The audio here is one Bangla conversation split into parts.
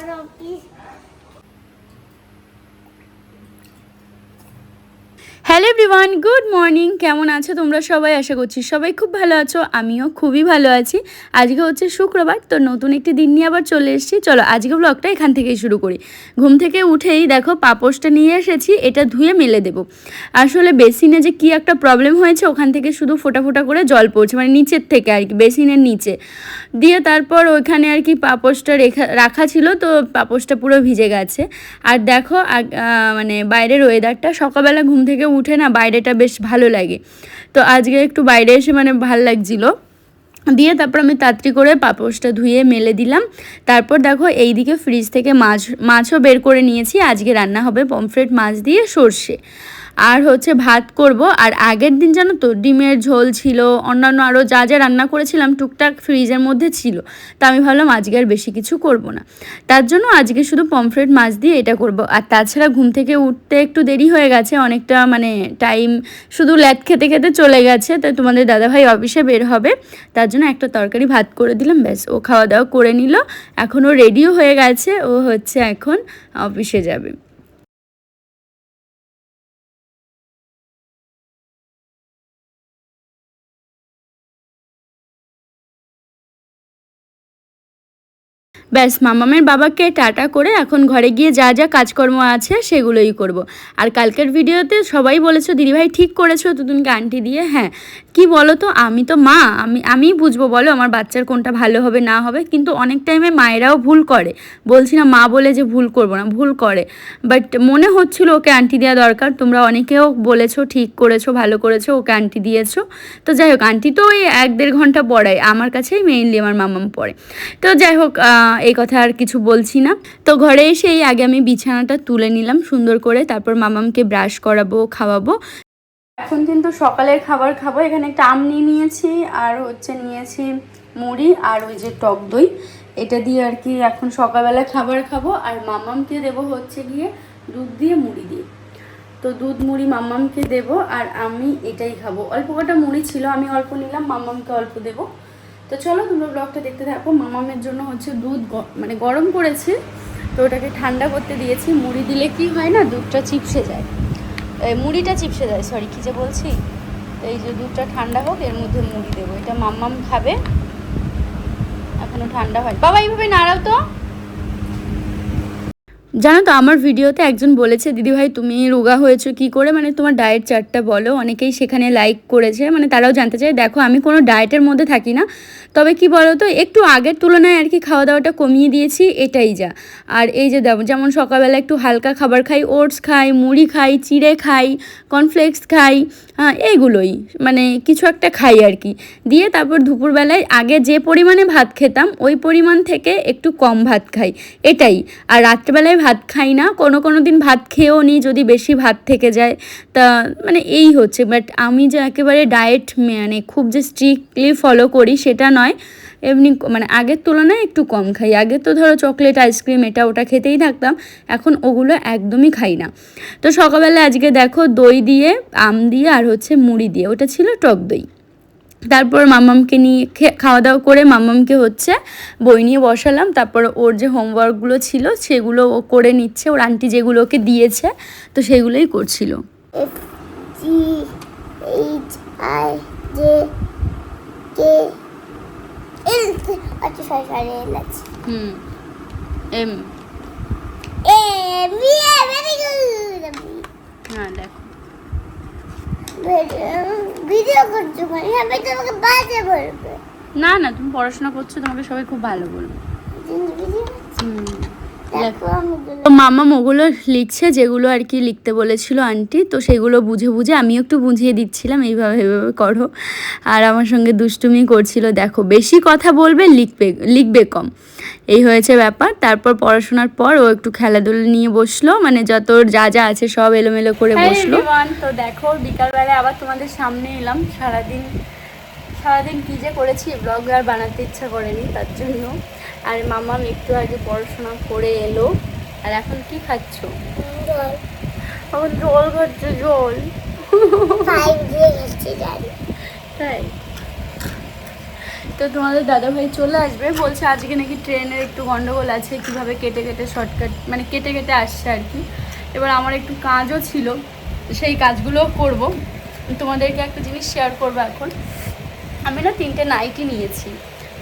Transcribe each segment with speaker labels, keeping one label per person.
Speaker 1: Lord of peace. Everyone good morning কেমন আছো তোমরা সবাই? আশা করছি সবাই খুব ভালো আছো। আমিও খুবই ভালো আছি। আজকে হচ্ছে শুক্রবার, তো নতুন একটি দিন নিয়ে আবার চলে এসেছি। চলো আজকে ব্লগটা এখান থেকেই শুরু করি। ঘুম থেকে উঠেই দেখো পাপোশটা নিয়ে এসেছি, এটা ধুয়ে মেলে দেবো। আসলে বেসিনে যে কি একটা প্রবলেম হয়েছে, ওখান থেকে শুধু ফোটা ফোটা করে জল পড়ছে মানে নিচের থেকে আর কি, বেসিনের নিচে। দিয়ে তারপর ওইখানে আর কি পাপোশটা রেখা, রাখা ছিল, তো পাপোশটা পুরো ভিজে গেছে। আর দেখো মানে বাইরের ওয়েদারটা সকালবেলা ঘুম থেকে উঠে না বাইরেটা বেশ ভালো লাগে। তো আজকে একটু বাইরে এসে মানে ভালো লাগছিল। দিয়ে তারপর আমি তাড়াতাড়ি করে পাপোশটা ধুয়ে মেলে দিলাম। তারপর দেখো এই দিকে ফ্রিজ থেকে মাছ, মাছও বের করে নিয়েছি। আজকে রান্না হবে পমফ্রেট মাছ দিয়ে সর্ষে। আর হচ্ছে ভাত করব। আর আগের দিন জানো তো, ডিমের ঝোল ছিল, অন্যান্য আরও যা যা রান্না করেছিলাম টুকটাক ফ্রিজের মধ্যে ছিল। তা আমি ভাবলাম আজকে আর বেশি কিছু করব না। তার জন্য আজকে শুধু পমফ্রেট মাছ দিয়ে এটা করব। আর তাছাড়া ঘুম থেকে উঠতে একটু দেরি হয়ে গেছে, অনেকটা মানে টাইম শুধু ল্যাদ খেতে খেতে চলে গেছে। তাই তোমাদের দাদাভাই অফিসে বের হবে। তার জন্য একটা তরকারি ভাত করে দিলাম, ব্যাস, ও খাওয়া দাওয়া করে নিল। এখনও রেডিও হয়ে গেছে, ও হচ্ছে এখন অফিসে যাবে। ব্যাস, মামামের বাবাকে টাটা করে এখন ঘরে গিয়ে যা যা কাজকর্ম আছে সেগুলোই করব। আর কালকের ভিডিওতে সবাই বলেছ দিদিভাই ঠিক করেছ তো তুতুনকে আন্টি দিয়ে? হ্যাঁ কি বলো তো আমি তো মা, আমি, আমিই বুঝব, বলো, আমার বাচ্চার কোনটা ভালো হবে, না হবে, কিন্তু অনেক টাইমে মায়েরাও ভুল করে। বলছি না, মা বলে যে ভুল করব না, ভুল করে। বাট মনে হচ্ছিল ওকে আন্টি দেওয়া দরকার, তোমরা অনেকেও বলেছ, ঠিক করেছ, ভালো করেছ, ওকে আন্টি দিয়েছ। তো যাই হোক, আন্টি তো ওই এক দেড় ঘণ্টা পড়ায়, আমার কাছেই মেইনলি আমার মামাম পড়ে। তো যাই হোক এই কথা আর কিছু বলছি না। তো ঘরে এসেই আগে আমি বিছানাটা তুলে নিলাম, সুন্দর করে। তারপর মামামকে ব্রাশ করাবো, খাওয়াবো। এখন কিন্তু সকালের খাবার খাব। এখানে একটা আম নিয়ে নিয়েছি, আর হচ্ছে নিয়েছি মুড়ি আর ওই যে টক দই। এটা দিয়ে আর কি এখন সকালবেলা খাবার খাব। আর মামামকে দেবো হচ্ছে গিয়ে দুধ দিয়ে মুড়ি দিয়ে। তো দুধ, মুড়ি মামামকে দেব, আর আমি এটাই খাব। অল্প কটা মুড়ি ছিল, আমি অল্প নিলাম মাম্মামকে অল্প দেব। তো চলো তোমরা ব্লগটা দেখতে থাকো। মামামের জন্য হচ্ছে দুধ মানে গরম করেছে। তো ওটাকে ঠান্ডা করতে দিয়েছি। মুড়ি দিলে কি হয় না, দুধটা চিপসে যায়। মুড়িটা চিপসে যায় সরি কী যে বলছি? তো এই যে দুধটা ঠান্ডা হোক, এর মধ্যে মুড়ি দেবো। এটা মাম্মাম খাবে। এখনও ঠান্ডা হয় বাবা, এইভাবে নাড়াও তো। জানো তো, আমার ভিডিওতে একজন বলেছে দিদিভাই তুমি রোগা হয়েছো, কি করে? মানে তোমার ডায়েট চার্টটা বলো। অনেকেই সেখানে লাইক করেছে মানে তারাও জানতে চায়, দেখো, আমি কোনো ডায়েটের মধ্যে থাকি না। তবে কি বলো তো একটু আগের তুলনায় আর কি খাওয়া দাওয়াটা কমিয়ে দিয়েছি, এটাই যা। আর এই যে যেমন সকালবেলা একটু হালকা খাবার খাই ওটস খাই, মুড়ি খাই, চিড়ে খাই কর্নফ্লেক্স খাই এইগুলোই মানে কিছু একটা খাই আর কি। দিয়ে তারপর দুপুরবেলায় আগে যে পরিমাণে ভাত খেতাম, ওই পরিমাণ থেকে একটু কম ভাত খাই, এটাই। আর রাত্রেবেলায় ভাত খাই না। কোনো কোনো দিন ভাত খেয়েও নিই যদি বেশি ভাত থেকে যায়। তা মানে এই হচ্ছে। বাট আমি যে একেবারে ডায়েট মানে খুব যে স্ট্রিক্টলি ফলো করি সেটা নয়। এমনি মানে আগের তুলনায় একটু কম খাই। আগে তো ধরো চকলেট আইসক্রিম এটা ওটা খেতেই থাকতাম। এখন ওগুলো একদমই খাই না। তো সকালবেলা আজকে দেখো দই দিয়ে, আম দিয়ে আর হচ্ছে মুড়ি দিয়ে। ওটা ছিল টক দই। তারপর মামামকে নিয়ে খাওয়া দাওয়া করে মামামকে হচ্ছে বই নিয়ে বসালাম। তারপর ওর যে হোমওয়ার্কগুলো ছিল সেগুলো ও করে নিচ্ছে। ওর আন্টি যেগুলো ওকে দিয়েছে তো সেগুলোই করছিল। হুম। এম হ্যাঁ দেখো।
Speaker 2: ভিডিও করছ মানে সবাই তোমাকে বাজে বলবে।
Speaker 1: না না তুমি পড়াশোনা করছ তোমাকে সবাই খুব ভালো বলবে। হুম। তো মামা ওগুলো লিখছে যেগুলো আর কি লিখতে বলেছিল আন্টি তো সেগুলো বুঝে বুঝে আমিও একটু বুঝিয়ে দিচ্ছিলাম এইভাবে এইভাবে করো। আর আমার সঙ্গে দুষ্টুমি করছিল দেখো বেশি কথা বলবে লিখবে লিখবে কম। এই হয়েছে ব্যাপার। তারপর পড়াশোনার পর ও একটু খেলাধুলা নিয়ে বসল মানে যত যা যা আছে সব এলোমেলো করে বসল। তো দেখো বিকালবেলা আবার তোমাদের সামনে এলাম। সারাদিন সারাদিন কী যে করেছি ব্লগ আর বানাতে ইচ্ছা করেনি তার জন্য। আর মামাম একটু আগে পড়াশোনা করে এলো। আর এখন কি খাচ্ছ?
Speaker 2: জল
Speaker 1: এখন জল। খাচ্ছ জল তাই? তো তোমাদের দাদাভাই চলে আসবে। বলছে আজকে নাকি ট্রেনের একটু গন্ডগোল আছে কীভাবে কেটে কেটে শর্টকাট মানে কেটে কেটে আসছে আর কি। এবার আমার একটু কাজও ছিল সেই কাজগুলোও করব। তোমাদেরকে একটা জিনিস শেয়ার করব এখন। আমি না তিনটে নাইটি নিয়েছি।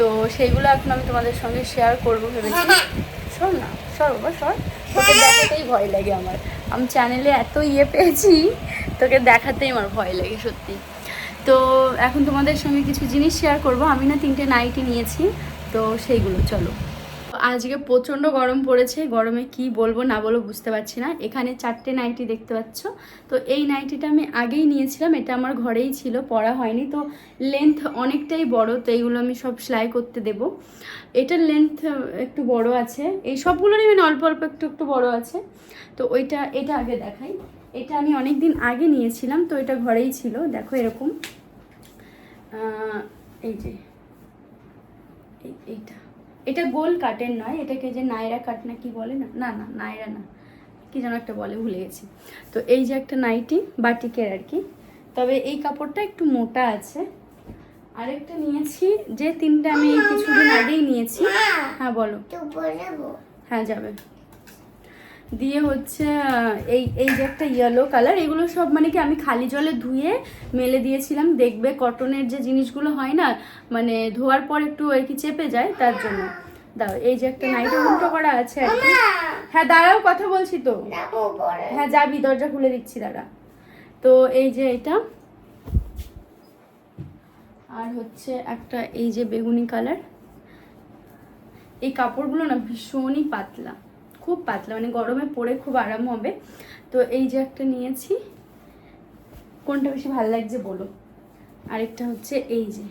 Speaker 1: তো সেইগুলো এখন আমি তোমাদের সঙ্গে শেয়ার করব ভেবেছি। শোন না সর বাবা সর তোকে দেখাতেই ভয় লাগে আমার। আমি চ্যানেলে এত ইয়ে পেয়েছি, তোকে দেখাতেই আমার ভয় লাগে, সত্যি। তো এখন তোমাদের সঙ্গে কিছু জিনিস শেয়ার করব। আমি না তিনটে নাইটি নিয়েছি, তো সেইগুলো, চলো। আজকে প্রচণ্ড গরম পড়েছে, গরমে কি বলব না বলব বুঝতে পারছি না। এখানে চারটে নাইটি দেখতে পাচ্ছ। তো এই নাইটিটা আমি আগেই নিয়েছিলাম, এটা আমার ঘরেই ছিল, পরা হয়নি। তো লেন্থ অনেকটাই বড়, তো এইগুলো আমি সব সেলাই করতে দেব। এটার লেন্থ একটু বড় আছে, এই সবগুলোরই মানে অল্প অল্প একটু একটু বড় আছে। তো ওইটা, এটা আগে দেখাই। এটা আমি অনেক দিন আগে নিয়েছিলাম, তো এটা ঘরেই ছিল, দেখো এরকম। এই যে, এই, এইটা। এটা গোল কাটের নয় এটাকে যে নাইরা কাট না কি বলে না? না না নাইরা না। কি যেন একটা বলে ভুলে গেছি। তো এই যে একটা নাইটি বাটিকের আর কি। তবে এই কাপড়টা একটু মোটা আছে। আরেকটা নিয়েছি যে তিনটা আমি কিছুদিন আগেই নিয়েছি। হ্যাঁ বলো। হ্যাঁ যাবে। দিয়ে হচ্ছে এই এই যে একটা ইয়েলো কালার এগুলো সব মানে কি আমি খালি জলে ধুয়ে মেলে দিয়েছিলাম। দেখবে কটনের যে জিনিসগুলো হয় না মানে ধোয়ার পর একটু আর কি চেপে যায় তার জন্য। দাও এই যে একটা নাইট উল্টো করা আছে আর কি। হ্যাঁ দাঁড়াও কথা বলছি তো। হ্যাঁ যাবি দরজা খুলে দিচ্ছি দাঁড়া। তো এই যে এটা। আর হচ্ছে একটা এই যে বেগুনি কালার এই কাপড়গুলো না ভীষণই পাতলা। খুব পাতলা মানে গরমে পরে খুব আরাম হবে। তো এই যে একটা নিয়েছি কোনটা বেশি ভালো লাগছে বলো? আরেকটা হচ্ছে এই যে।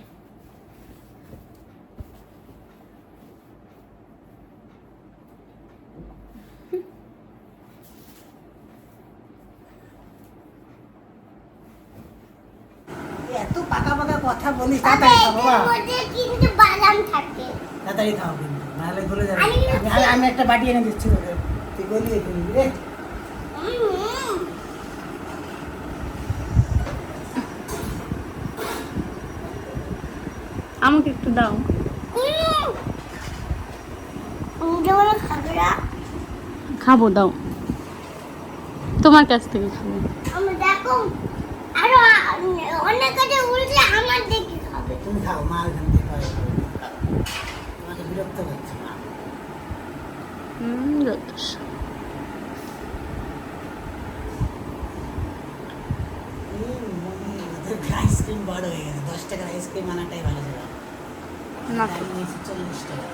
Speaker 3: এত পাকা পাকা কথা বলিস তাড়াতাড়ি খাও বাবা।
Speaker 2: কিন্তু
Speaker 3: তাড়াতাড়ি খাও কিন্তু নাহলে গলে যাবে।
Speaker 2: আমি
Speaker 3: একটা বাটি এনে দিচ্ছি তোকে। গলিয়ে ফেলবি রে
Speaker 1: আমাকে একটু দাও।
Speaker 2: খাবে
Speaker 1: দাও। তোমার কাছ থেকে খাব।
Speaker 2: আমি দেখো আরও অনেক কাছে উল্টে আমার দেখে খাবে
Speaker 3: তুমি খাও। তোমাকে বিরক্ত করছে মা।
Speaker 1: হুম যথেষ্ট
Speaker 3: আইসক্রিম বড় হয়ে গেছে দশ টাকার আইসক্রিম আনাটাই ভালো ছিল।
Speaker 1: না।
Speaker 3: চল্লিশ টাকা।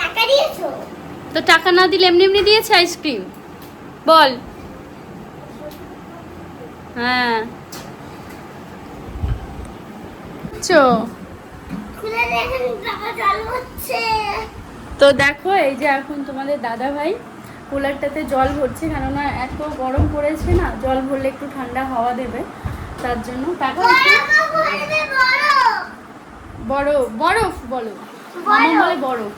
Speaker 2: টাকা দিয়েছ?
Speaker 1: তো টাকা না দিলে এমনি এমনি দিয়েছে আইসক্রিম বল। হ্যাঁ। তো দেখো এই যে এখন তোমাদের দাদা ভাই কুলারটাতে জল ভরছে কেননা এত গরম পড়েছে না জল ভরলে একটু ঠান্ডা হাওয়া দেবে তার জন্য টাকা
Speaker 2: বড়
Speaker 1: বরফ বরফ বলো। মামা বলে বরফ।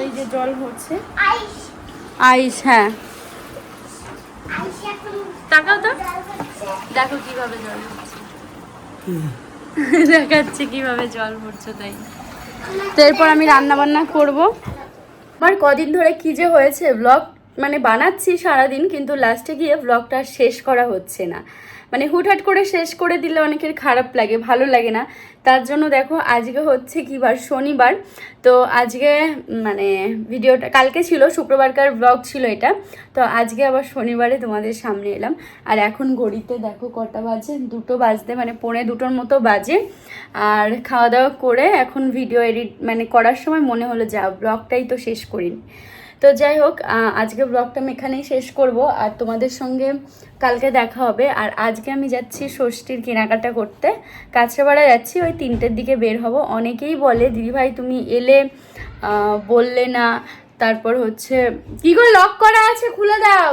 Speaker 1: এই যে জল ভরছে।
Speaker 2: আইস।
Speaker 1: আইস হ্যাঁ। টাকাও তো। দেখো কীভাবে জল ভরছে। দেখাচ্ছে কীভাবে জল ভরছে তাই। তো এরপর আমি রান্না বান্না করব। আমার কদিন ধরে কি যে হয়েছে ব্লগ মানে বানাচ্ছি সারাদিন কিন্তু লাস্টে গিয়ে ব্লগটা শেষ করা হচ্ছে না। মানে হুটহাট করে শেষ করে দিলে অনেকের খারাপ লাগে, ভালো লাগে না। তার জন্য দেখো, আজকে হচ্ছে কি বার? শনিবার। তো আজকে মানে ভিডিওটা, কালকে ছিল, শুক্রবারকার ব্লগ ছিল এটা। তো আজকে আবার শনিবারে তোমাদের সামনে এলাম। আর এখন ঘড়িতে দেখো কটা বাজে? দুটো বাজতে মানে পৌনে দুটোর মতো বাজে। আর খাওয়া দাওয়া করে এখন ভিডিও এডিট মানে করার সময় মনে হলো যা ব্লগটাই তো শেষ করিনি। তো যাই হোক আজকে ব্লগটা আমি এখানেই শেষ করব। আর তোমাদের সঙ্গে কালকে দেখা হবে। আর আজকে আমি যাচ্ছি ষষ্ঠীর কেনাকাটা করতে। কাছড়াপাড়া যাচ্ছি, ওই তিনটের দিকে বের হব। অনেকেই বলে দিদিভাই তুমি এলে বললে না। তারপর হচ্ছে, কি করে লক করা আছে? খুলে দাও।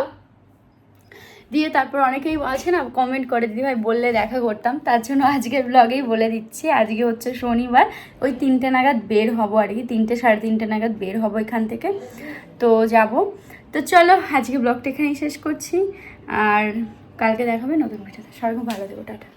Speaker 1: দিয়ে তারপর অনেকেই আছে না কমেন্ট করে দিদিভাই বললে দেখা করতাম। তার জন্য আজকের ব্লগেই বলে দিচ্ছি। আজকে হচ্ছে শনিবার, ওই তিনটে নাগাদ বের হব আর কি। তিনটে, সাড়ে তিনটে নাগাদ বের হব এখান থেকে। তো যাব। তো চলো, আজকে ব্লগটা এখানেই শেষ করছি। আর কালকে দেখাবে নতুন ভিডিওতে। সবাই খুব ভালো দেবো টাটা।